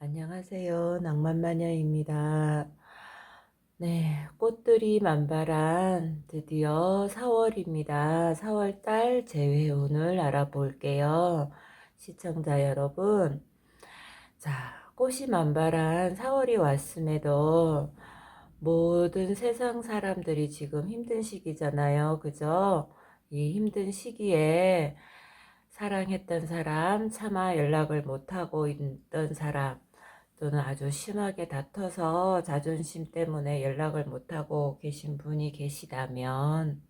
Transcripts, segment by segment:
안녕하세요. 낭만마녀입니다. 네, 꽃들이 만발한 드디어 4월입니다. 4월달 재회운을 알아볼게요. 시청자 여러분. 자, 꽃이 만발한 4월이 왔음에도 모든 세상 사람들이 지금 힘든 시기잖아요. 그죠? 이 힘든 시기에 사랑했던 사람, 차마 연락을 못하고 있던 사람, 또는 아주 심하게 다퉈서 자존심 때문에 연락을 못하고 계신 분이 계시다면,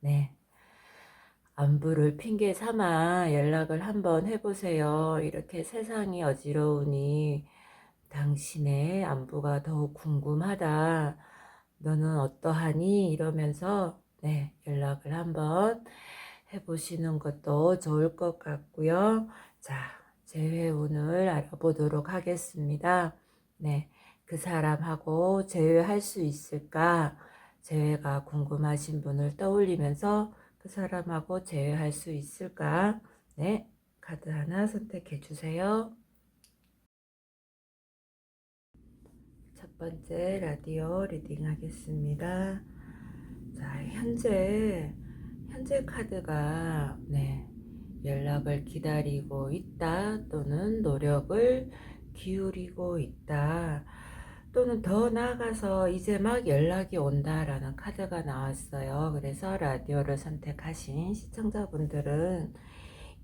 네. 안부를 핑계 삼아 연락을 한번 해보세요. 이렇게 세상이 어지러우니 당신의 안부가 더욱 궁금하다. 너는 어떠하니? 이러면서 네, 연락을 한번 해보시는 것도 좋을 것 같고요. 자, 재회운을 알아보도록 하겠습니다. 네, 그 사람하고 재회할 수 있을까? 재회가 궁금하신 분을 떠올리면서 그 사람하고 재회할 수 있을까? 네, 카드 하나 선택해 주세요. 첫 번째 라디오 리딩 하겠습니다. 자, 현재 현재 카드가 네, 연락을 기다리고 있다 또는 노력을 기울이고 있다 또는 더 나아가서 이제 막 연락이 온다라는 카드가 나왔어요. 그래서 라디오를 선택하신 시청자분들은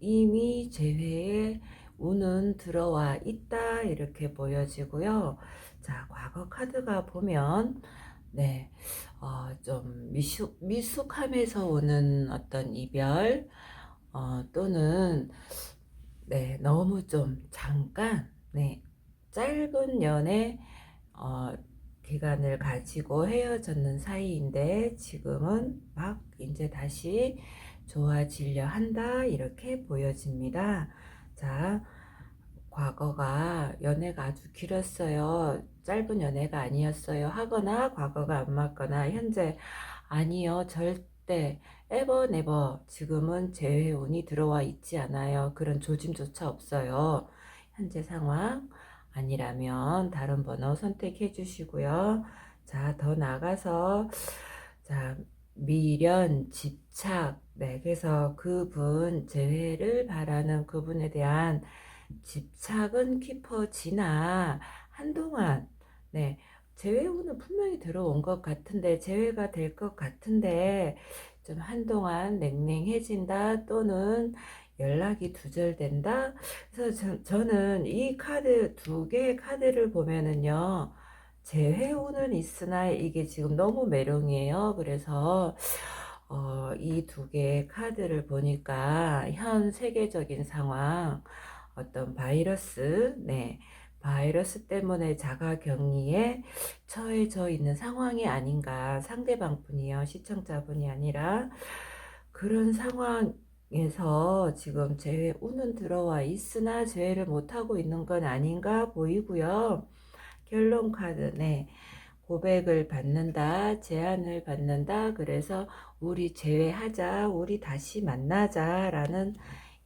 이미 제회에 운은 들어와 있다 이렇게 보여지고요. 자, 과거 카드가 보면 네, 어, 좀 미숙, 미숙함에서 오는 어떤 이별, 어, 또는, 네, 너무 좀 잠깐, 네, 짧은 연애, 어, 기간을 가지고 헤어졌는 사이인데 지금은 막 이제 다시 좋아지려 한다 이렇게 보여집니다. 자, 과거가 연애가 아주 길었어요. 짧은 연애가 아니었어요. 하거나 과거가 안 맞거나 현재 아니요. 절대 에버 네버 지금은 재회운이 들어와 있지 않아요. 그런 조짐조차 없어요. 현재 상황 아니라면 다른 번호 선택해 주시고요. 자, 더 나가서 자, 미련, 집착, 네, 그래서 그분 재회를 바라는 그분에 대한 집착은 깊어지나 한동안 네 재회운은 분명히 들어온 것 같은데 재회가 될 것 같은데 좀 한동안 냉랭해진다 또는 연락이 두절된다. 그래서 저, 는이 카드 두 개의 카드를 보면은요. 재회운은 있으나 이게 지금 너무 메롱이에요. 그래서 어, 이 두 개의 카드를 보니까 현 세계적인 상황 어떤 바이러스, 네, 바이러스 때문에 자가 격리에 처해져 있는 상황이 아닌가 상대방 분이요 시청자분이 아니라. 그런 상황에서 지금 재회 운은 들어와 있으나 재회를 못하고 있는 건 아닌가 보이고요. 결론 카드 네. 고백을 받는다 제안을 받는다. 그래서 우리 재회하자 우리 다시 만나자 라는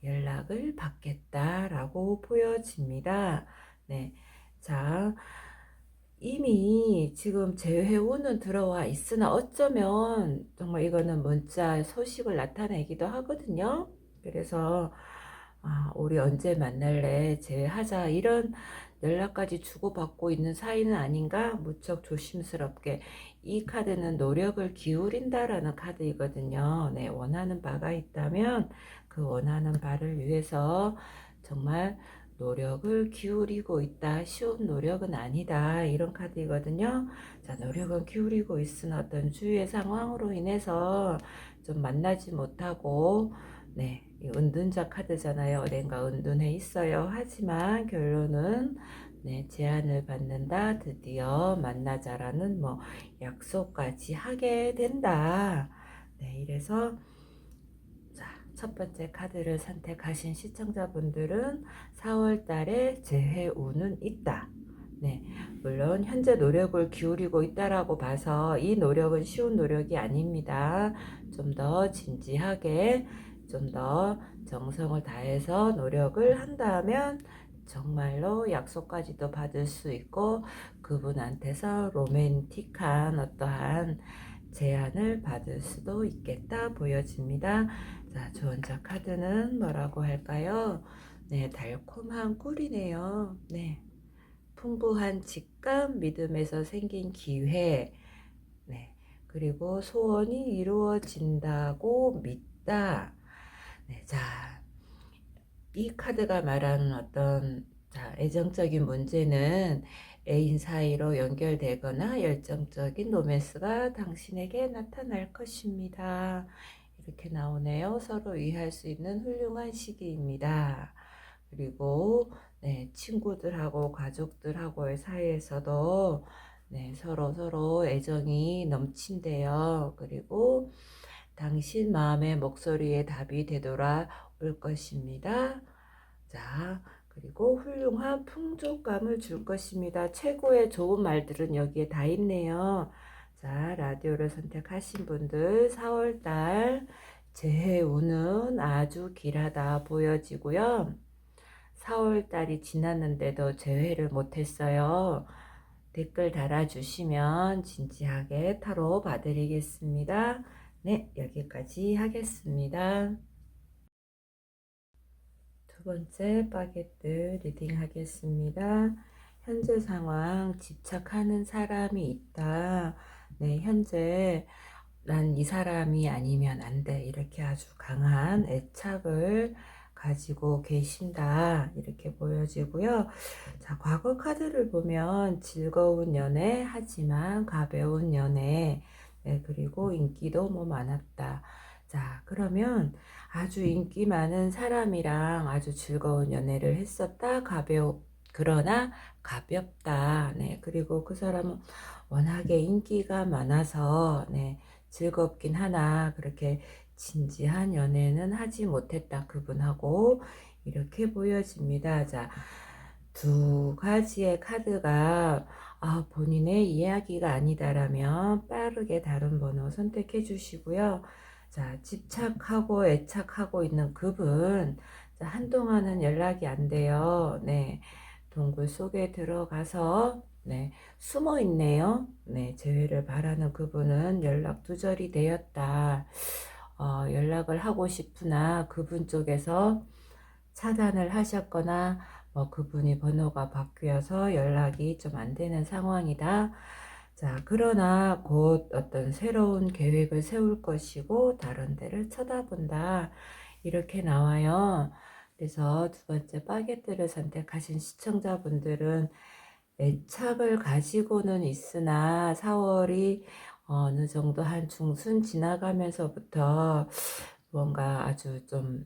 연락을 받겠다라고 보여집니다. 네. 자, 이미 지금 재회운은 들어와 있으나 어쩌면 정말 이거는 문자 소식을 나타내기도 하거든요. 그래서 아, 우리 언제 만날래? 재회하자. 이런 연락까지 주고받고 있는 사이는 아닌가? 무척 조심스럽게. 이 카드는 노력을 기울인다라는 카드이거든요. 네, 원하는 바가 있다면 그 원하는 바를 위해서 정말 노력을 기울이고 있다. 쉬운 노력은 아니다. 이런 카드이거든요. 자, 노력은 기울이고 있으나 어떤 주위의 상황으로 인해서 좀 만나지 못하고, 네, 은둔자 카드잖아요. 어딘가 은둔해 있어요. 하지만 결론은 네, 제안을 받는다. 드디어 만나자라는 뭐 약속까지 하게 된다. 네, 이래서 첫 번째 카드를 선택하신 시청자분들은 4월 달에 재해운은 있다. 네, 물론 현재 노력을 기울이고 있다라고 봐서 이 노력은 쉬운 노력이 아닙니다. 좀 더 진지하게, 좀 더 정성을 다해서 노력을 한다면 정말로 약속까지도 받을 수 있고 그분한테서 로맨틱한 어떠한 제안을 받을 수도 있겠다 보여집니다. 자, 두 번째 카드는 뭐라고 할까요? 네, 달콤한 꿀이네요. 네. 풍부한 직감, 믿음에서 생긴 기회, 네. 그리고 소원이 이루어진다고 믿다. 네, 자, 이 카드가 말하는 어떤 자, 애정적인 문제는 애인 사이로 연결되거나 열정적인 로맨스가 당신에게 나타날 것입니다. 이렇게 나오네요. 서로 이해할 수 있는 훌륭한 시기입니다. 그리고 네, 친구들하고 가족들하고의 사이에서도 네, 서로 서로 애정이 넘친대요. 그리고 당신 마음의 목소리에 답이 되돌아 올 것입니다. 자, 그리고 훌륭한 풍족감을 줄 것입니다. 최고의 좋은 말들은 여기에 다 있네요. 자, 라디오를 선택하신 분들 4월달 재해운은 아주 길하다 보여지고요. 4월달이 지났는데도 재회를 못했어요. 댓글 달아주시면 진지하게 타로 봐드리겠습니다. 네, 여기까지 하겠습니다. 두 번째 바게트 리딩 하겠습니다. 현재 상황 집착하는 사람이 있다. 네, 현재 난 이 사람이 아니면 안 돼. 이렇게 아주 강한 애착을 가지고 계신다. 이렇게 보여지고요. 자, 과거 카드를 보면 즐거운 연애, 하지만 가벼운 연애, 네, 그리고 인기도 뭐 많았다. 자, 그러면 아주 인기 많은 사람이랑 아주 즐거운 연애를 했었다. 가벼, 그러나 가볍다. 네, 그리고 그 사람은 워낙에 인기가 많아서, 네, 즐겁긴 하나, 그렇게 진지한 연애는 하지 못했다. 그분하고 이렇게 보여집니다. 자, 두 가지의 카드가 아, 본인의 이야기가 아니다라면 빠르게 다른 번호 선택해 주시고요. 자, 집착하고 애착하고 있는 그분, 자, 한동안은 연락이 안 돼요. 네. 동굴 속에 들어가서, 네. 숨어 있네요. 네. 재회를 바라는 그분은 연락 두절이 되었다. 어, 연락을 하고 싶으나 그분 쪽에서 차단을 하셨거나 뭐 그분이 번호가 바뀌어서 연락이 좀 안 되는 상황이다. 자, 그러나 곧 어떤 새로운 계획을 세울 것이고 다른 데를 쳐다본다. 이렇게 나와요. 그래서 두 번째 바게트를 선택하신 시청자분들은 애착을 가지고는 있으나 4월이 어느 정도 한 중순 지나가면서부터 뭔가 아주 좀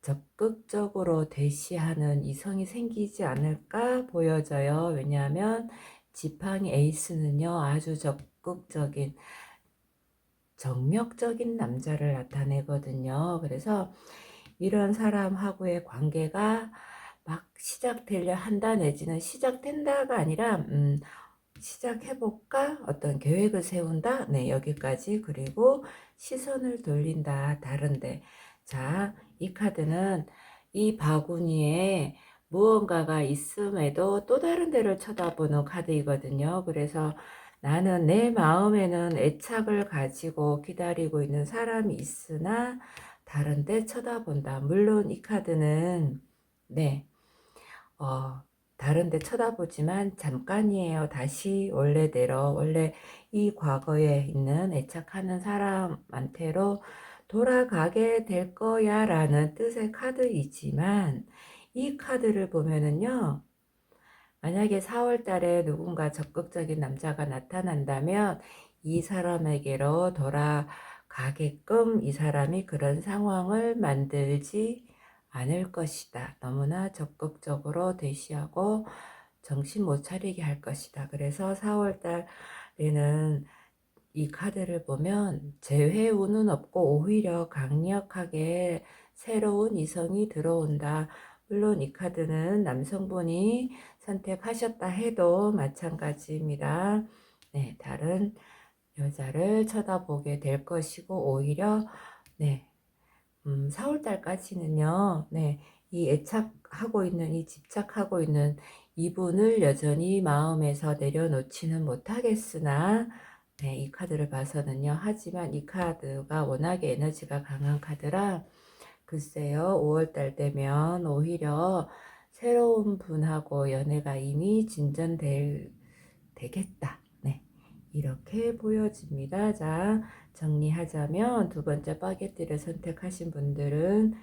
적극적으로 대시하는 이성이 생기지 않을까 보여져요. 왜냐하면 지팡이 에이스는요, 아주 적극적인, 정력적인 남자를 나타내거든요. 그래서 이런 사람하고의 관계가 막 시작되려 한다 내지는 시작된다가 아니라 음, 시작해볼까? 어떤 계획을 세운다? 네, 여기까지. 그리고 시선을 돌린다. 다른데. 자, 이 카드는 이 바구니에 무언가가 있음에도 또 다른 데를 쳐다보는 카드이거든요. 그래서 나는 내 마음에는 애착을 가지고 기다리고 있는 사람이 있으나 다른 데 쳐다본다. 물론 이 카드는 네, 어, 다른 데 쳐다보지만 잠깐이에요. 다시 원래대로 원래 이 과거에 있는 애착하는 사람한테로 돌아가게 될 거야 라는 뜻의 카드이지만 이 카드를 보면은요. 만약에 4월 달에 누군가 적극적인 남자가 나타난다면 이 사람에게로 돌아가게끔 이 사람이 그런 상황을 만들지 않을 것이다. 너무나 적극적으로 대시하고 정신 못 차리게 할 것이다. 그래서 4월 달에는 이 카드를 보면 재회운은 없고 오히려 강력하게 새로운 이성이 들어온다. 물론 이 카드는 남성분이 선택하셨다 해도 마찬가지입니다. 네, 다른 여자를 쳐다보게 될 것이고 오히려 네, 음, 4월달까지는요, 네, 이 애착하고 있는 이 집착하고 있는 이분을 여전히 마음에서 내려놓지는 못하겠으나 네, 이 카드를 봐서는요. 하지만 이 카드가 워낙에 에너지가 강한 카드라 글쎄요. 5월달 되면 오히려 새로운 분하고 연애가 이미 진전될 되겠다. 네. 이렇게 보여집니다. 자, 정리하자면 두 번째 바게트를 선택하신 분들은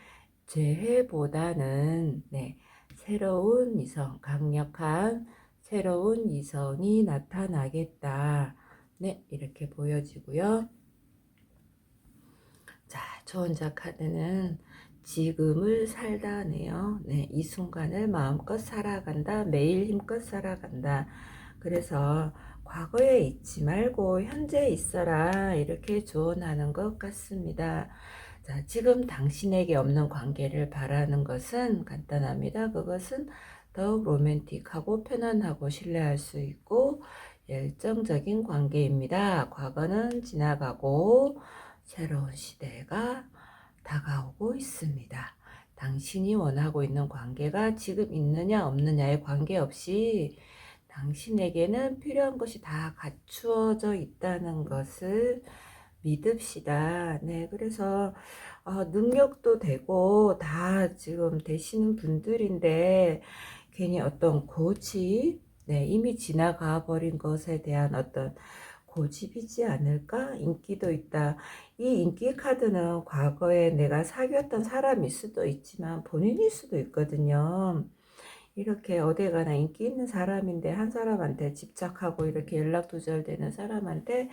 재회보다는 네, 새로운 이성, 강력한 새로운 이성이 나타나겠다. 네, 이렇게 보여지고요. 자, 저 혼자 카드는 지금을 살다네요. 네, 이 순간을 마음껏 살아간다. 매일 힘껏 살아간다. 그래서 과거에 있지 말고 현재 있어라. 이렇게 조언하는 것 같습니다. 자, 지금 당신에게 없는 관계를 바라는 것은 간단합니다. 그것은 더욱 로맨틱하고 편안하고 신뢰할 수 있고 열정적인 관계입니다. 과거는 지나가고 새로운 시대가 다가오고 있습니다. 당신이 원하고 있는 관계가 지금 있느냐 없느냐에 관계없이 당신에게는 필요한 것이 다 갖추어져 있다는 것을 믿읍시다. 네, 그래서 어, 능력도 되고 다 지금 되시는 분들인데 괜히 어떤 고집, 네, 이미 지나가 버린 것에 대한 어떤 고집이지 않을까? 인기도 있다. 이 인기 카드는 과거에 내가 사귀었던 사람일 수도 있지만 본인일 수도 있거든요. 이렇게 어디 가나 인기 있는 사람인데 한 사람한테 집착하고 이렇게 연락 두절되는 사람한테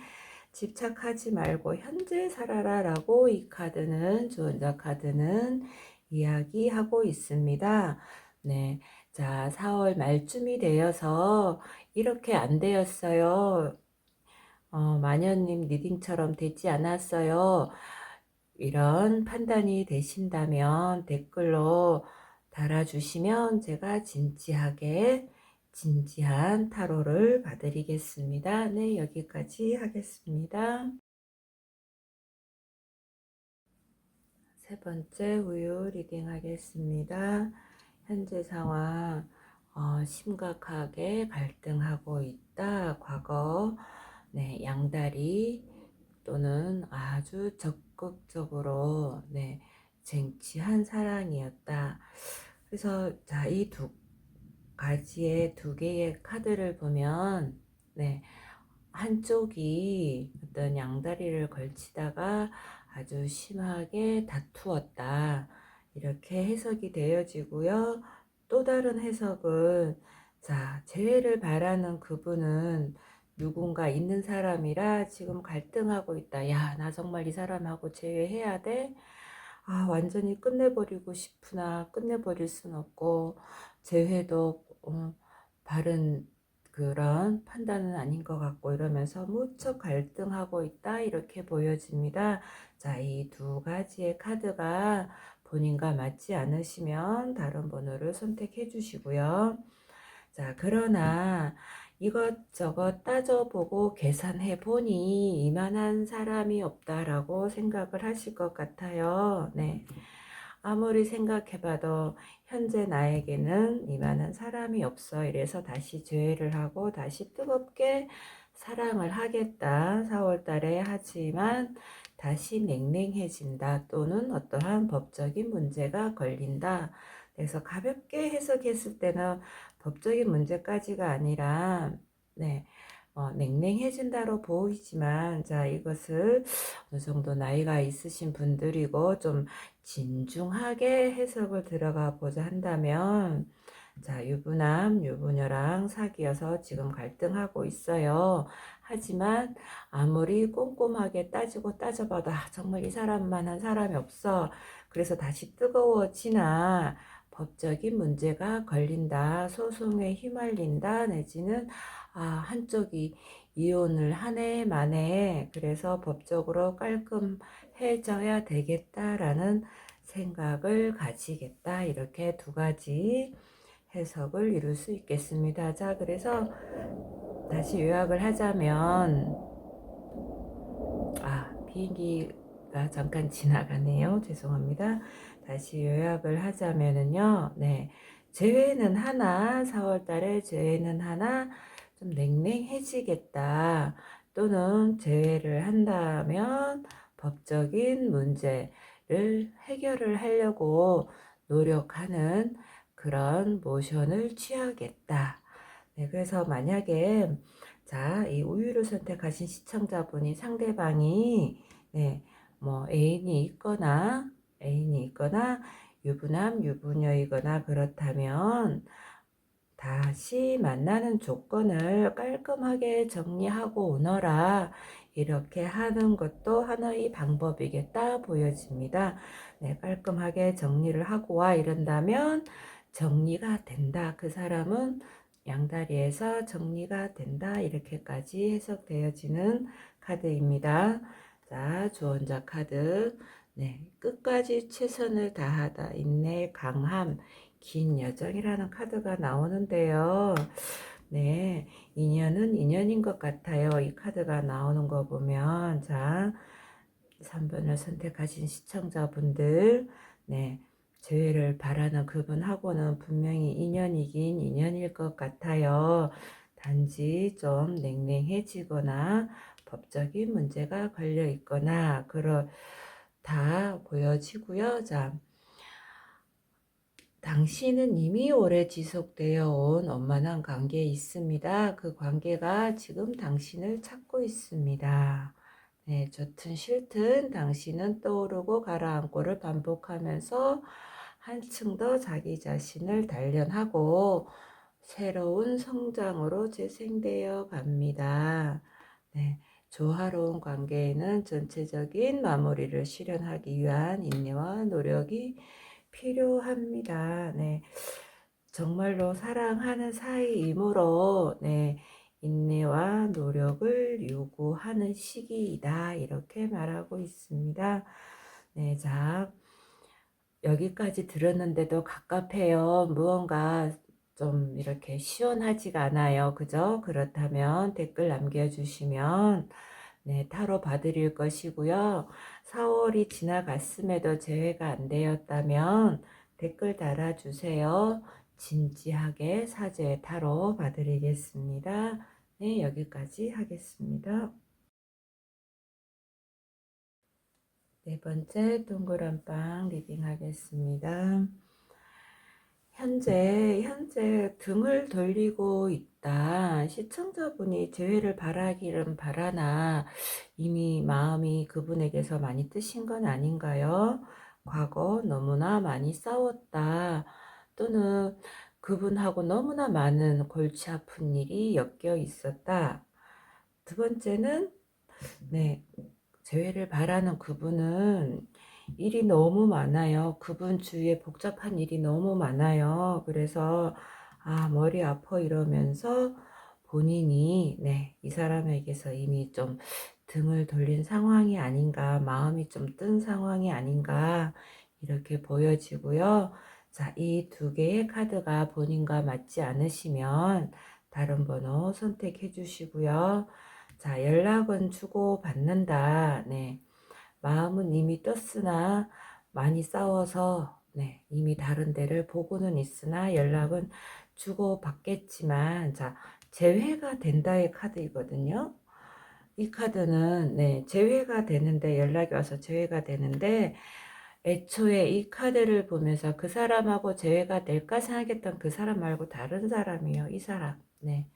집착하지 말고 현재 살아라 라고 이 카드는 주원자 카드는 이야기하고 있습니다. 네. 자, 4월 말쯤이 되어서 이렇게 안 되었어요. 어, 마녀님 리딩처럼 되지 않았어요. 이런 판단이 되신다면 댓글로 달아주시면 제가 진지하게 진지한 타로를 봐드리겠습니다. 네, 여기까지 하겠습니다. 세 번째 우유 리딩 하겠습니다. 현재 상황 어, 심각하게 갈등하고 있다. 과거 네, 양다리 또는 아주 적극적으로 네, 쟁취한 사랑이었다. 그래서 자, 이 두 가지의 두 개의 카드를 보면 네, 한쪽이 어떤 양다리를 걸치다가 아주 심하게 다투었다. 이렇게 해석이 되어지고요. 또 다른 해석은 자, 재회를 바라는 그분은 누군가 있는 사람이라 지금 갈등하고 있다. 야, 나 정말 이 사람하고 재회해야 돼? 아, 완전히 끝내버리고 싶으나 끝내버릴 순 없고, 재회도 어, 바른 그런 판단은 아닌 것 같고 이러면서 무척 갈등하고 있다 이렇게 보여집니다. 자, 이 두 가지의 카드가 본인과 맞지 않으시면 다른 번호를 선택해 주시고요. 자, 그러나 이것저것 따져보고 계산해 보니 이만한 사람이 없다라고 생각을 하실 것 같아요. 네. 아무리 생각해봐도 현재 나에게는 이만한 사람이 없어. 이래서 다시 죄를 하고 다시 뜨겁게 사랑을 하겠다. 4월 달에 하지만 다시 냉랭해진다. 또는 어떠한 법적인 문제가 걸린다. 그래서 가볍게 해석했을 때는 법적인 문제까지가 아니라 네. 어, 냉랭해진다로 보이지만 자 이것을 어느 정도 나이가 있으신 분들이고 좀 진중하게 해석을 들어가 보자 한다면 자 유부남 유부녀랑 사귀어서 지금 갈등하고 있어요 하지만 아무리 꼼꼼하게 따지고 따져봐도 아, 정말 이 사람만 한 사람이 없어 그래서 다시 뜨거워지나 법적인 문제가 걸린다, 소송에 휘말린다, 내지는 아, 한쪽이 이혼을 한 해 만에 그래서 법적으로 깔끔해져야 되겠다라는 생각을 가지겠다. 이렇게 두 가지 해석을 이룰 수 있겠습니다. 자, 그래서 다시 요약을 하자면, 아, 비행기가 잠깐 지나가네요. 죄송합니다. 다시 요약을 하자면은요. 네. 재회는 하나, 4월 달에 재회는 하나, 좀 냉랭해지겠다. 또는 재회를 한다면 법적인 문제를 해결을 하려고 노력하는 그런 모션을 취하겠다. 네, 그래서 만약에 자, 이 우유를 선택하신 시청자분이 상대방이 네, 뭐 애인이 있거나 애인이 있거나 유부남, 유부녀이거나 그렇다면 다시 만나는 조건을 깔끔하게 정리하고 오너라. 이렇게 하는 것도 하나의 방법이겠다 보여집니다. 네, 깔끔하게 정리를 하고 와 이런다면 정리가 된다. 그 사람은 양다리에서 정리가 된다. 이렇게까지 해석되어지는 카드입니다. 자, 조언자 카드. 네, 끝까지 최선을 다하다. 인내, 강함, 긴 여정이라는 카드가 나오는데요. 네, 인연은 인연인 것 같아요. 이 카드가 나오는 거 보면. 자, 3번을 선택하신 시청자분들, 네, 재회를 바라는 그분하고는 분명히 인연이긴 인연일 것 같아요. 단지 좀 냉랭해지거나 법적인 문제가 걸려 있거나 그렇 다 보여지고요. 자, 당신은 이미 오래 지속되어 온 원만한 관계에 있습니다. 그 관계가 지금 당신을 찾고 있습니다. 네, 좋든 싫든 당신은 떠오르고 가라앉고를 반복하면서 한층 더 자기 자신을 단련하고 새로운 성장으로 재생되어 갑니다. 네, 조화로운 관계에는 전체적인 마무리를 실현하기 위한 인내와 노력이 필요합니다. 네. 정말로 사랑하는 사이이므로 네, 인내와 노력을 요구하는 시기이다. 이렇게 말하고 있습니다. 네, 자, 여기까지 들었는데도 갑갑해요. 무언가 좀 이렇게 시원하지가 않아요. 그죠? 그렇다면 댓글 남겨주시면 네, 타로 봐드릴 것이고요. 4월이 지나갔음에도 재회가 안 되었다면 댓글 달아주세요. 진지하게 사제 타로 봐드리겠습니다. 네, 여기까지 하겠습니다. 네 번째 동그란 빵 리딩 하겠습니다. 현재, 현재 등을 돌리고 있다. 시청자분이 재회를 바라기는 바라나 이미 마음이 그분에게서 많이 뜨신 건 아닌가요? 과거 너무나 많이 싸웠다. 또는 그분하고 너무나 많은 골치 아픈 일이 엮여 있었다. 두 번째는, 네, 재회를 바라는 그분은 일이 너무 많아요. 그분 주위에 복잡한 일이 너무 많아요. 그래서 아, 머리 아파 이러면서 본인이 네, 이 사람에게서 이미 좀 등을 돌린 상황이 아닌가, 마음이 좀 뜬 상황이 아닌가 이렇게 보여지고요. 자, 이 두 개의 카드가 본인과 맞지 않으시면 다른 번호 선택해 주시고요. 자, 연락은 주고 받는다. 네. 마음은 이미 떴으나 많이 싸워서 네, 이미 다른 데를 보고는 있으나 연락은 주고 받겠지만 자, 재회가 된다의 카드이거든요. 이 카드는 네, 재회가 되는데 연락이 와서 재회가 되는데 애초에 이 카드를 보면서 그 사람하고 재회가 될까 생각했던 그 사람 말고 다른 사람이요. 이 사람. 네.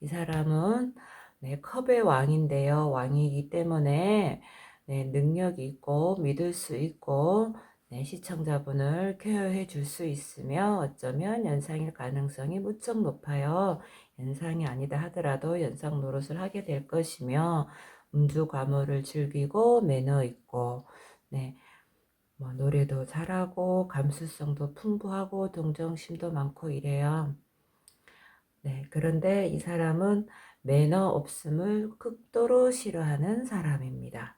이 사람은 네, 컵의 왕인데요. 왕이기 때문에 네, 능력이 있고 믿을 수 있고 네, 시청자분을 케어해 줄 수 있으며 어쩌면 연상일 가능성이 무척 높아요. 연상이 아니다 하더라도 연상 노릇을 하게 될 것이며 음주 과물을 즐기고 매너 있고 네, 뭐 노래도 잘하고 감수성도 풍부하고 동정심도 많고 이래요. 네, 그런데 이 사람은 매너 없음을 극도로 싫어하는 사람입니다.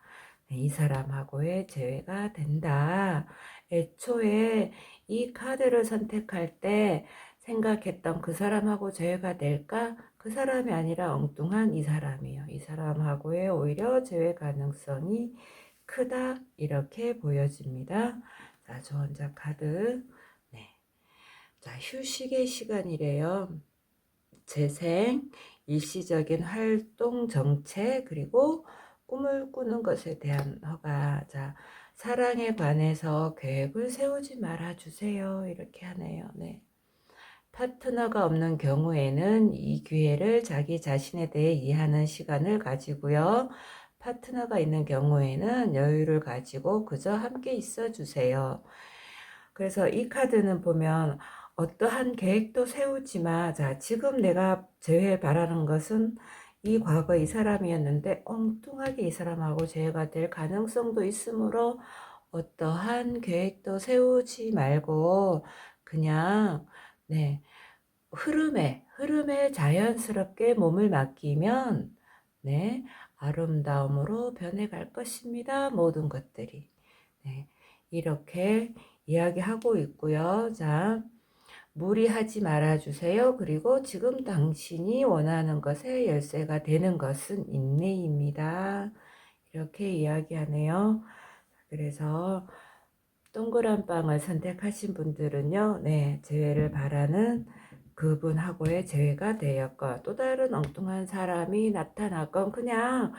네, 이 사람하고의 재회가 된다. 애초에 이 카드를 선택할 때 생각했던 그 사람하고 재회가 될까? 그 사람이 아니라 엉뚱한 이 사람이요. 이 사람하고의 오히려 재회 가능성이 크다 이렇게 보여집니다. 자, 조언자 카드. 네. 자, 휴식의 시간이래요. 재생, 일시적인 활동 정체, 그리고 꿈을 꾸는 것에 대한 허가. 자, 사랑에 관해서 계획을 세우지 말아 주세요. 이렇게 하네요. 네. 파트너가 없는 경우에는 이 기회를 자기 자신에 대해 이해하는 시간을 가지고요. 파트너가 있는 경우에는 여유를 가지고 그저 함께 있어 주세요. 그래서 이 카드는 보면 어떠한 계획도 세우지 마. 자, 지금 내가 재회 바라는 것은 이 과거 이 사람이었는데 엉뚱하게 이 사람하고 재회가 될 가능성도 있으므로 어떠한 계획도 세우지 말고 그냥 네 흐름에 흐름에 자연스럽게 몸을 맡기면 네 아름다움으로 변해갈 것입니다. 모든 것들이 네 이렇게 이야기하고 있고요. 자. 무리하지 말아주세요. 그리고 지금 당신이 원하는 것에 열쇠가 되는 것은 인내입니다. 이렇게 이야기하네요. 그래서 동그란 빵을 선택하신 분들은요, 네, 재회를 바라는 그분하고의 재회가 되었건 또 다른 엉뚱한 사람이 나타났건 그냥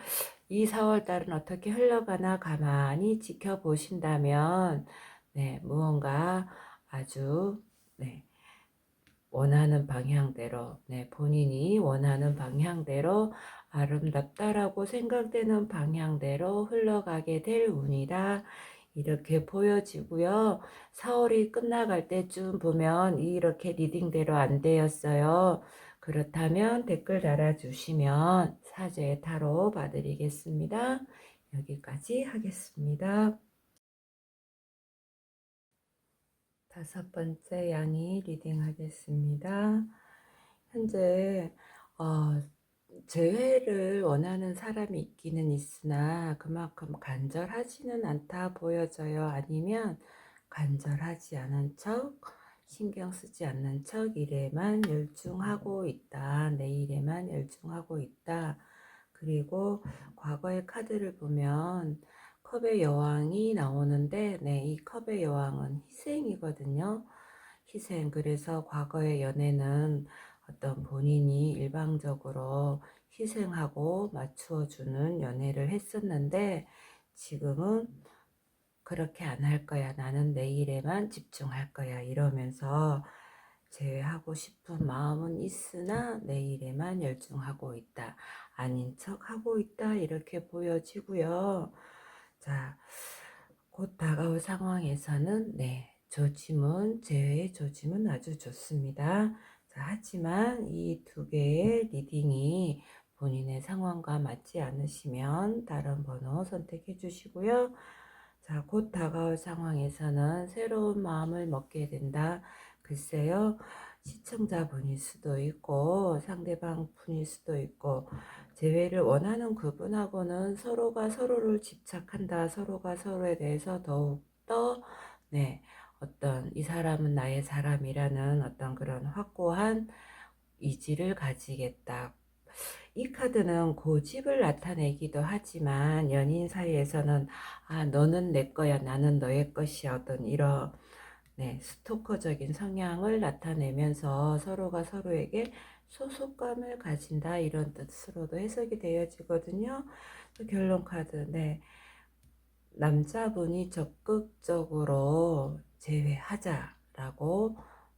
이 4월 달은 어떻게 흘러가나 가만히 지켜보신다면 네, 무언가 아주 네, 원하는 방향대로, 네, 본인이 원하는 방향대로 아름답다라고 생각되는 방향대로 흘러가게 될 운이다. 이렇게 보여지고요. 4월이 끝나갈 때쯤 보면 이렇게 리딩대로 안 되었어요. 그렇다면 댓글 달아주시면 사죄 타로 봐드리겠습니다. 여기까지 하겠습니다. 다섯 번째 양이 리딩 하겠습니다. 현재 어, 재회를 원하는 사람이 있기는 있으나 그만큼 간절하지는 않다 보여져요. 아니면 간절하지 않은 척, 신경 쓰지 않는 척 일에만 열중하고 있다. 내 일에만 열중하고 있다. 그리고 과거의 카드를 보면 컵의 여왕이 나오는데 네, 이 컵의 여왕은 희생이거든요. 희생. 그래서 과거의 연애는 어떤 본인이 일방적으로 희생하고 맞추어주는 연애를 했었는데 지금은 그렇게 안 할 거야. 나는 내 일에만 집중할 거야. 이러면서 제외하고 싶은 마음은 있으나 내 일에만 열중하고 있다. 아닌 척 하고 있다. 이렇게 보여지고요. 자, 곧 다가올 상황에서는 네, 조짐은 제외의 조짐은 아주 좋습니다. 자, 하지만 이 두 개의 리딩이 본인의 상황과 맞지 않으시면 다른 번호 선택해 주시고요. 자, 곧 다가올 상황에서는 새로운 마음을 먹게 된다. 글쎄요, 시청자분일 수도 있고 상대방 분일 수도 있고 재회를 원하는 그분하고는 서로가 서로를 집착한다. 서로가 서로에 대해서 더욱더 네, 어떤 이 사람은 나의 사람이라는 어떤 그런 확고한 의지를 가지겠다. 이 카드는 고집을 나타내기도 하지만 연인 사이에서는 아 너는 내 거야 나는 너의 것이야 어떤 이런 네, 스토커적인 성향을 나타내면서 서로가 서로에게 소속감을 가진다 이런 뜻으로도 해석이 되어지거든요. 결론 카드 네 남자분이 적극적으로 제외하자라고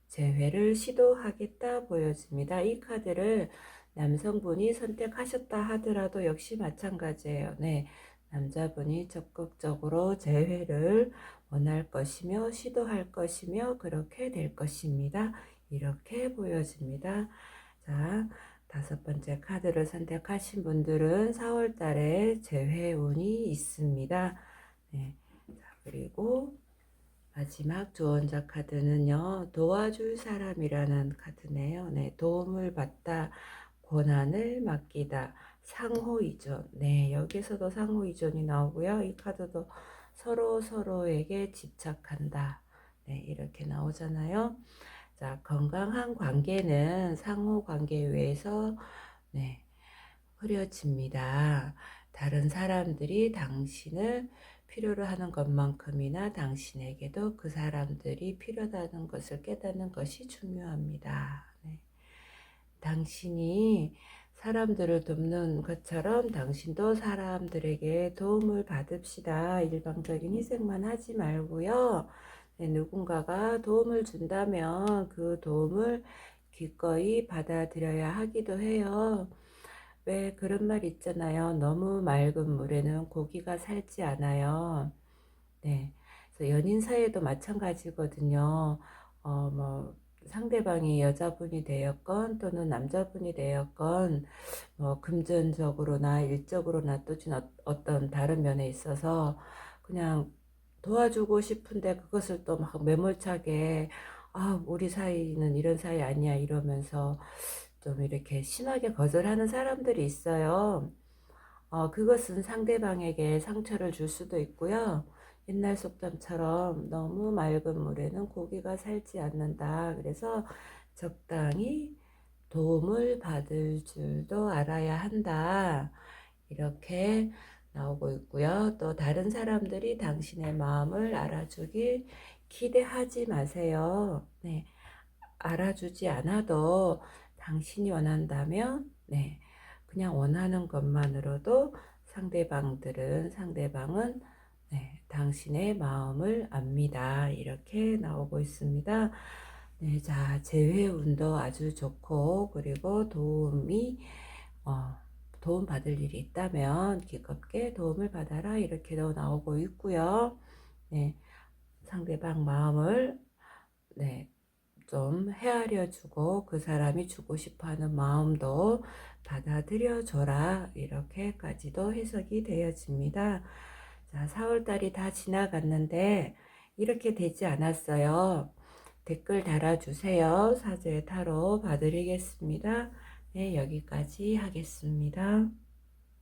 제외를 시도하겠다 보여집니다. 이 카드를 남성분이 선택하셨다 하더라도 역시 마찬가지예요. 네, 남자분이 적극적으로 재회를 원할 것이며 시도할 것이며 그렇게 될 것입니다. 이렇게 보여집니다. 자, 다섯 번째 카드를 선택하신 분들은 4월 달에 재회운이 있습니다. 네. 자, 그리고 마지막 조언자 카드는요, 도와줄 사람이라는 카드네요. 네, 도움을 받다, 권한을 맡기다, 상호이존. 네, 여기서도 상호이존이 나오고요. 이 카드도 서로 서로에게 집착한다. 네, 이렇게 나오잖아요. 자, 건강한 관계는 상호 관계에 의해서 네, 흐려집니다. 다른 사람들이 당신을 필요로 하는 것만큼이나 당신에게도 그 사람들이 필요하다는 것을 깨닫는 것이 중요합니다. 네. 당신이 사람들을 돕는 것처럼 당신도 사람들에게 도움을 받읍시다. 일방적인 희생만 하지 말고요. 네, 누군가가 도움을 준다면 그 도움을 기꺼이 받아들여야 하기도 해요. 왜 그런 말 있잖아요. 너무 맑은 물에는 고기가 살지 않아요. 네. 연인 사이에도 마찬가지거든요. 어, 뭐, 상대방이 여자분이 되었건 또는 남자분이 되었건 뭐 금전적으로나 일적으로나 또준 어- 어떤 다른 면에 있어서 그냥 도와주고 싶은데 그것을 또 막 매몰차게 아, 우리 사이는 이런 사이 아니야 이러면서 좀 이렇게 심하게 거절하는 사람들이 있어요. 어, 그것은 상대방에게 상처를 줄 수도 있고요. 옛날 속담처럼 너무 맑은 물에는 고기가 살지 않는다. 그래서 적당히 도움을 받을 줄도 알아야 한다. 이렇게 나오고 있고요. 또 다른 사람들이 당신의 마음을 알아주길 기대하지 마세요. 네. 알아주지 않아도 당신이 원한다면, 네. 그냥 원하는 것만으로도 상대방들은, 상대방은, 네. 당신의 마음을 압니다. 이렇게 나오고 있습니다. 네. 자, 재회운도 아주 좋고, 그리고 도움이, 어, 도움 받을 일이 있다면 기겁게 도움을 받아라. 이렇게도 나오고 있고요. 네. 상대방 마음을, 네. 좀 헤아려 주고 그 사람이 주고 싶어 하는 마음도 받아들여 줘라. 이렇게까지도 해석이 되어집니다. 자, 4월달이 다 지나갔는데 이렇게 되지 않았어요. 댓글 달아주세요. 사제 타로 봐드리겠습니다. 네, 여기까지 하겠습니다.